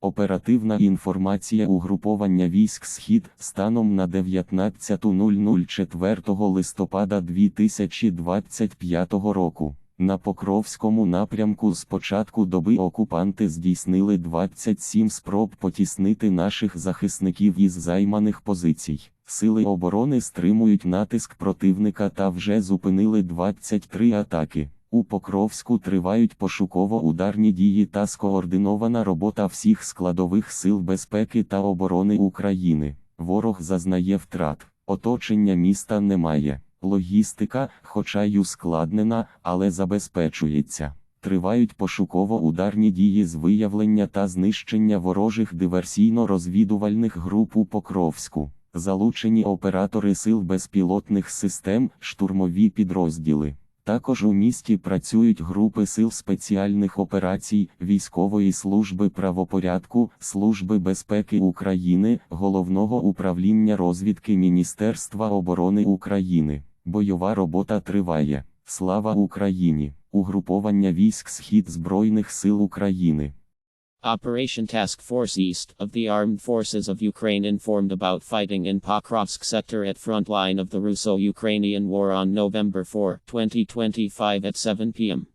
Оперативна інформація угруповання військ Схід станом на 19.00 4 листопада 2025 року. На Покровському напрямку з початку доби окупанти здійснили 27 спроб потіснити наших захисників із займаних позицій. Сили оборони стримують натиск противника та вже зупинили 23 атаки. У Покровську тривають пошуково-ударні дії та скоординована робота всіх складових сил безпеки та оборони України. Ворог зазнає втрат, оточення міста немає. Логістика, хоча й ускладнена, але забезпечується. Тривають пошуково-ударні дії з виявлення та знищення ворожих диверсійно-розвідувальних груп у Покровську. Залучені оператори сил безпілотних систем, штурмові підрозділи. Також у місті працюють групи сил спеціальних операцій, військової служби правопорядку, Служби безпеки України, Головного управління розвідки Міністерства оборони України. Бойова робота триває. Слава Україні! Угруповання військ Схід Збройних сил України. Operation Task Force East of the Armed Forces of Ukraine informed about fighting in Pokrovsk sector at front line of the Russo-Ukrainian War on November 4, 2025 at 7 p.m.